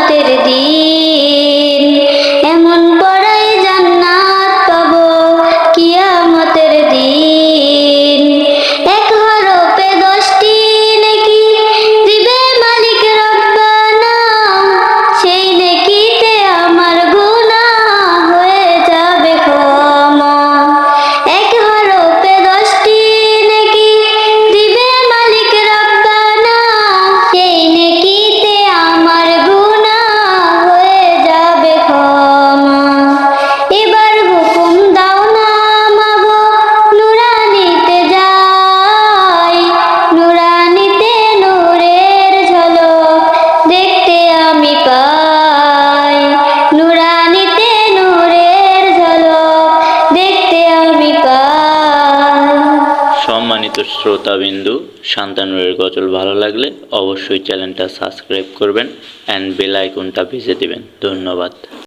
কেয়ামতের দিন। সম্মানিত শ্রোতাবিন্দু, শান্তানুরের গজল ভালো লাগলে অবশ্যই চ্যানেলটা সাবস্ক্রাইব করবেন অ্যান্ড বেল আইকনটা ভেজে দেবেন। ধন্যবাদ।